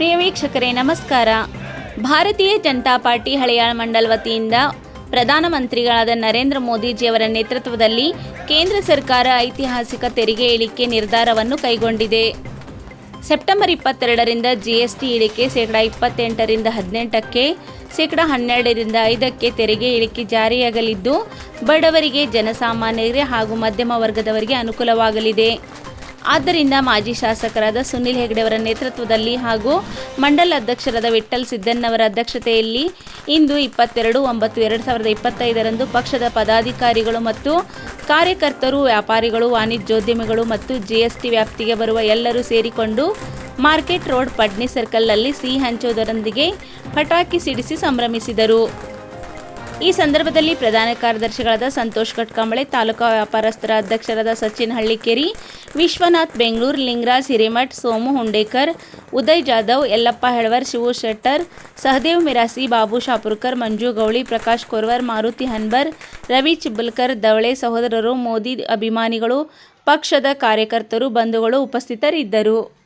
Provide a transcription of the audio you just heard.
ವೀಕ್ಷಕರೇ, ನಮಸ್ಕಾರ. ಭಾರತೀಯ ಜನತಾ ಪಾರ್ಟಿ ಹಳೆಯ ಮಂಡಲ್ ವತಿಯಿಂದ ಪ್ರಧಾನಮಂತ್ರಿಗಳಾದ ನರೇಂದ್ರ ಮೋದಿಜಿಯವರ ನೇತೃತ್ವದಲ್ಲಿ ಕೇಂದ್ರ ಸರ್ಕಾರ ಐತಿಹಾಸಿಕ ತೆರಿಗೆ ಇಳಿಕೆ ನಿರ್ಧಾರವನ್ನು ಕೈಗೊಂಡಿದೆ. ಸೆಪ್ಟೆಂಬರ್ ಇಪ್ಪತ್ತೆರಡರಿಂದ ಜಿಎಸ್ಟಿ ಇಳಿಕೆ, ಶೇಕಡ ಇಪ್ಪತ್ತೆಂಟರಿಂದ ಹದಿನೆಂಟಕ್ಕೆ, ಶೇಕಡ ಹನ್ನೆರಡರಿಂದ ಐದಕ್ಕೆ ತೆರಿಗೆ ಇಳಿಕೆ ಜಾರಿಯಾಗಲಿದ್ದು, ಬಡವರಿಗೆ, ಜನಸಾಮಾನ್ಯರಿಗೆ ಹಾಗೂ ಮಧ್ಯಮ ವರ್ಗದವರಿಗೆ ಅನುಕೂಲವಾಗಲಿದೆ. ಆದ್ದರಿಂದ ಮಾಜಿ ಶಾಸಕರಾದ ಸುನಿಲ್ ಹೆಗ್ಡೆಯವರ ನೇತೃತ್ವದಲ್ಲಿ ಹಾಗೂ ಮಂಡಲ ಅಧ್ಯಕ್ಷರಾದ ವಿಠ್ಠಲ್ ಸಿದ್ದನ್ನವರ ಅಧ್ಯಕ್ಷತೆಯಲ್ಲಿ ಇಂದು ಇಪ್ಪತ್ತೆರಡು, ಒಂಬತ್ತು, ಎರಡು ಸಾವಿರದ ಇಪ್ಪತ್ತೈದರಂದು ಪಕ್ಷದ ಪದಾಧಿಕಾರಿಗಳು ಮತ್ತು ಕಾರ್ಯಕರ್ತರು, ವ್ಯಾಪಾರಿಗಳು, ವಾಣಿಜ್ಯೋದ್ಯಮಿಗಳು ಮತ್ತು ಜಿಎಸ್ಟಿ ವ್ಯಾಪ್ತಿಗೆ ಬರುವ ಎಲ್ಲರೂ ಸೇರಿಕೊಂಡು ಮಾರ್ಕೆಟ್ ರೋಡ್ ಪಡ್ನಿ ಸರ್ಕಲ್ನಲ್ಲಿ ಸಿಹಿ ಹಂಚೋದರೊಂದಿಗೆ ಪಟಾಕಿ ಸಿಡಿಸಿ ಸಂಭ್ರಮಿಸಿದರು. ಈ ಸಂದರ್ಭದಲ್ಲಿ ಪ್ರಧಾನ ಕಾರ್ಯದರ್ಶಿಗಳಾದ ಸಂತೋಷ್ ಕಟ್ಕಂಬಳೆ, ತಾಲೂಕಾ ವ್ಯಾಪಾರಸ್ಥರ ಅಧ್ಯಕ್ಷರಾದ ಸಚಿನ್ ಹಳ್ಳಿಕೇರಿ, ವಿಶ್ವನಾಥ್ ಬೆಂಗಳೂರು, ಲಿಂಗರಾಜ್ ಹಿರೇಮಠ್, ಸೋಮು ಹುಂಡೇಕರ್, ಉದಯ್ ಜಾಧವ್, ಯಲ್ಲಪ್ಪ ಹೆಳವರ್, ಶಿವು ಶೆಟ್ಟರ್, ಸಹದೇವ್ ಮಿರಾಸಿ, ಬಾಬು ಶಾಪುರ್ಕರ್, ಮಂಜು ಗೌಳಿ, ಪ್ರಕಾಶ್ ಕೊರ್ವರ್, ಮಾರುತಿ ಹನ್ಬರ್, ರವಿ ಚಿಬ್ಬಲ್ಕರ್, ದವಳೆ ಸಹೋದರರು, ಮೋದಿ ಅಭಿಮಾನಿಗಳು, ಪಕ್ಷದ ಕಾರ್ಯಕರ್ತರು, ಬಂಧುಗಳು ಉಪಸ್ಥಿತರಿದ್ದರು.